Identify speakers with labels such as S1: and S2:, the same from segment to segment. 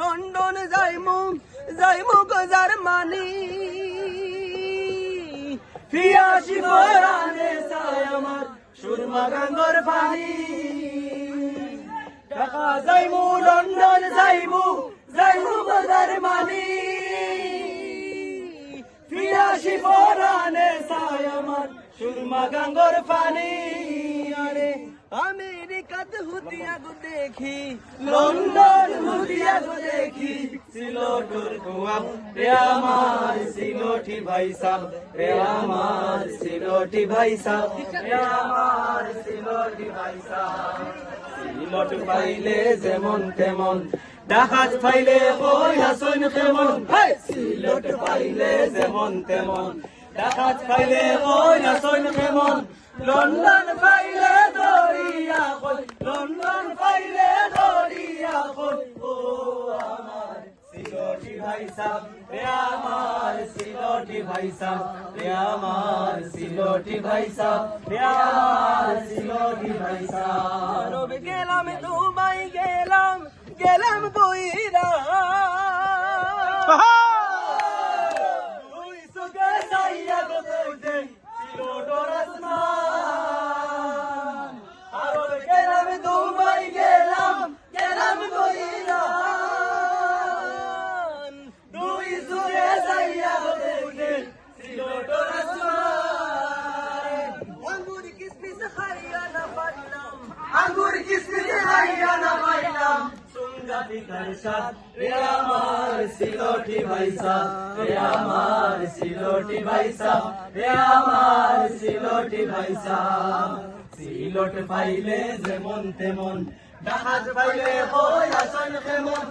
S1: London যাইমু যাইমু গো জার্মানি। ফিয়াসি পরানে চাই আমার সুরমা গাঙ্গর পানি টাকা যাইমু, লন্ডন যাইমু যাইমু গো জার্মানি। চাই আমার সুরমা গাঙ্গর পানি আরে আমেরিকাতে হুতিয়া গো দেখি। লন্ডন হুতিয়া গো দেখি। সিলোটুর কুয়াব রে আমার সিলোটি ভাই সাহ রে আমার সিলোটি ভাই সাহ রে আমার সিলোটি ভাই সাহ সিলট পাইলে যেমন তেমন ডাকাত পাইলে কই আসন কেমন হাই! সিলট পাইলে যেমন তেমন ডাকাত পাইলে কই আসন কেমন লন্ডন পাইলে দরিয়া কই লন্ডন পাইলে দরিয়া কই ও আমার সিলটি ভাই সাহ রে আমার সিলটি ভাই সাহ রে আমার সিলটি ভাই সাহ রে আমার সিলটি ভাই সাহ গেলাম, দুবাই গেলাম গেলাম বইরা আমার সিলোটি ভাইসা রে আমার সিলোটি ভাইসা রে আমার যেমন তেমন ডাহাজ পাইলে হই আসন কেমন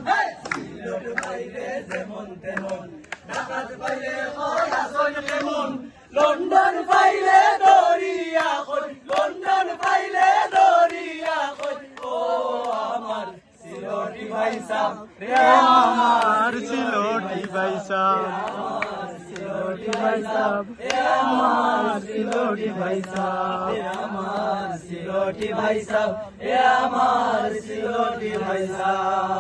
S1: সিলোট পাইলে যেমন তেমন ডাহাজ পাইলে হই আসন কেমন লন্ডন পাইলে দরিয়া কই লন্ডন পাইলে দরিয়া কই ও আমার সিলোটি ভাই সাহ রে
S2: আমার সিলোটি বাইসা
S1: সিলোটি ভাই সাহ রে আমার সিলোটি ভাই সাহ রে আমার সিলোটি ভাই সাহ রে আমার সিলোটি ভাই সাহ